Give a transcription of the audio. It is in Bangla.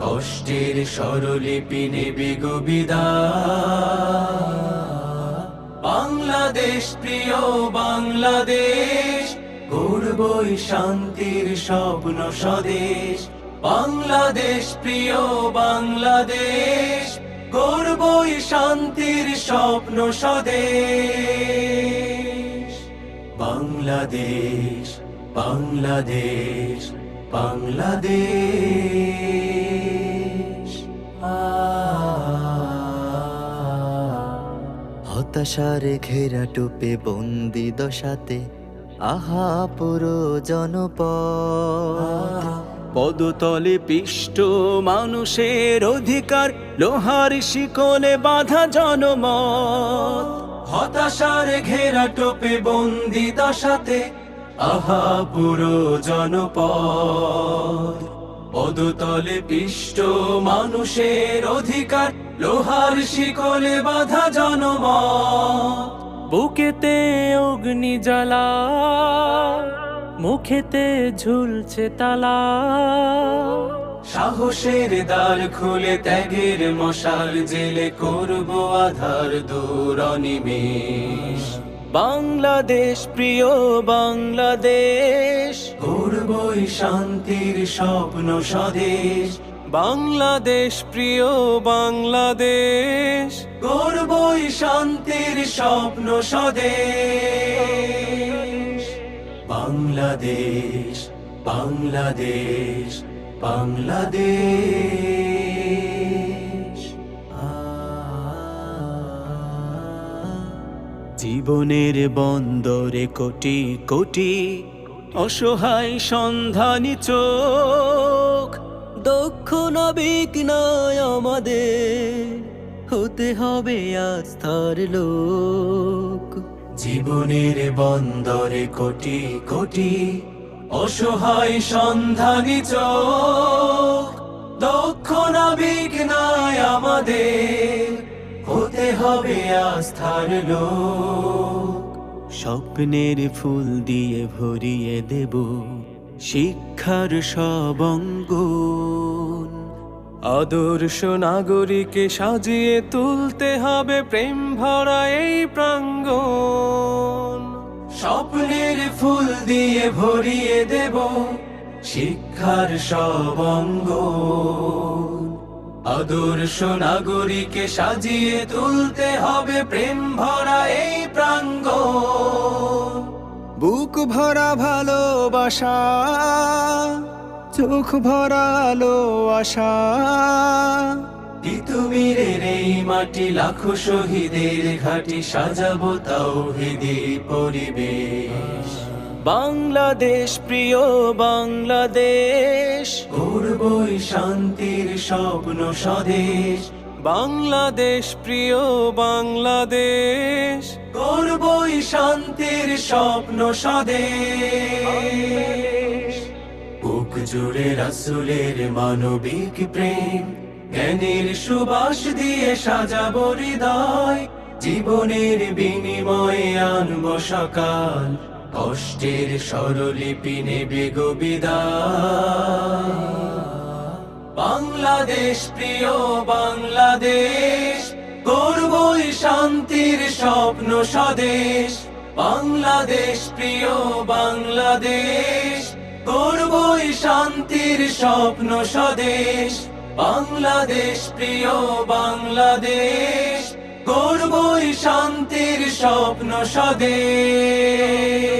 কষ্টের স্বরলিপি নেবে গোবিদা। বাংলাদেশ, প্রিয় বাংলাদেশ গর্বই শান্তির স্বপ্ন স্বদেশ। বাংলাদেশ, প্রিয় বাংলাদেশ গর্বই শান্তির স্বপ্ন স্বদেশ। বাংলাদেশ বাংলাদেশ বাংলাদেশ। হতাশার ঘেরা টুপে বন্দি দশাতে। আহা পুরো জনপদ। পদতলে পিষ্ট মানুষের অধিকার লোহার শিকলে বাধা জনমত। হতাশার ঘেরা টোপে বন্দি দশাতে আহা পুরো জনপদ। পদতলে পিষ্ট মানুষের অধিকার লোহার শিকলে বাধা জনমত বুকেতে অগ্নি জ্বালা মুখেতে ঝুলছে তালা। সাহসের দ্বার খুলে ত্যাগের মশাল জেলে করব আধার দূর অনিমেষ। বাংলাদেশ প্রিয় বাংলাদেশ করবই শান্তির স্বপ্ন স্বদেশ। বাংলাদেশ প্রিয় বাংলাদেশ। করবই শান্তির স্বপ্ন স্বদেশ। বাংলাদেশ বাংলাদেশ বাংলাদেশ। জীবনের বন্দরে কোটি কোটি অসহায় সন্ধানী চোখ। দক্ষ নাবিক নয় আমাদের, হতে হবে আস্থার লোক। জীবনের বন্দরে কোটি কোটি অসহায় সন্ধানী চোখ। দক্ষ নাবিক নয় আমাদের, হতে হবে আস্থার লোক। স্বপ্নের ফুল দিয়ে ভরিয়ে দেব শিক্ষার সবঙ্গুন আদর্শ নাগরিকে সাজিয়ে তুলতে হবে প্রেম ভরা এই প্রাঙ্গণ স্বপ্নের ফুল দিয়ে ভরিয়ে দেব শিক্ষার সব সবঙ্গ আদর্শ নাগরিকে সাজিয়ে তুলতে হবে প্রেম ভরা এই প্রাঙ্গ। বুক ভরা ভালোবাসা চোখ ভরা আলো আশা। তিতুমিরের এই মাটি লাখো শহীদের ঘাটি সাজাবো তাও হৃদি পরিবেশ। বাংলাদেশ প্রিয় বাংলাদেশ। করবই শান্তির স্বপ্ন স্বদেশ। বাংলাদেশ প্রিয় বাংলাদেশ। করবই শান্তির স্বপ্ন স্বদেশ। বুক জুড়ে রাসুলের মানবিক প্রেম। জ্ঞানের সুবাস দিয়ে সাজাবো হৃদয়। জীবনের বিনিময়ে আনব সকাল। কষ্টের স্বরলিপি নেবে গোবিদায় বাংলাদেশ, প্রিয় বাংলাদেশ করবই শান্তির স্বপ্ন স্বদেশ। বাংলাদেশ, প্রিয় বাংলাদেশ করবই শান্তির স্বপ্ন স্বদেশ। বাংলাদেশ, প্রিয় বাংলাদেশ করবই শান্তির স্বপ্ন স্বদেশ।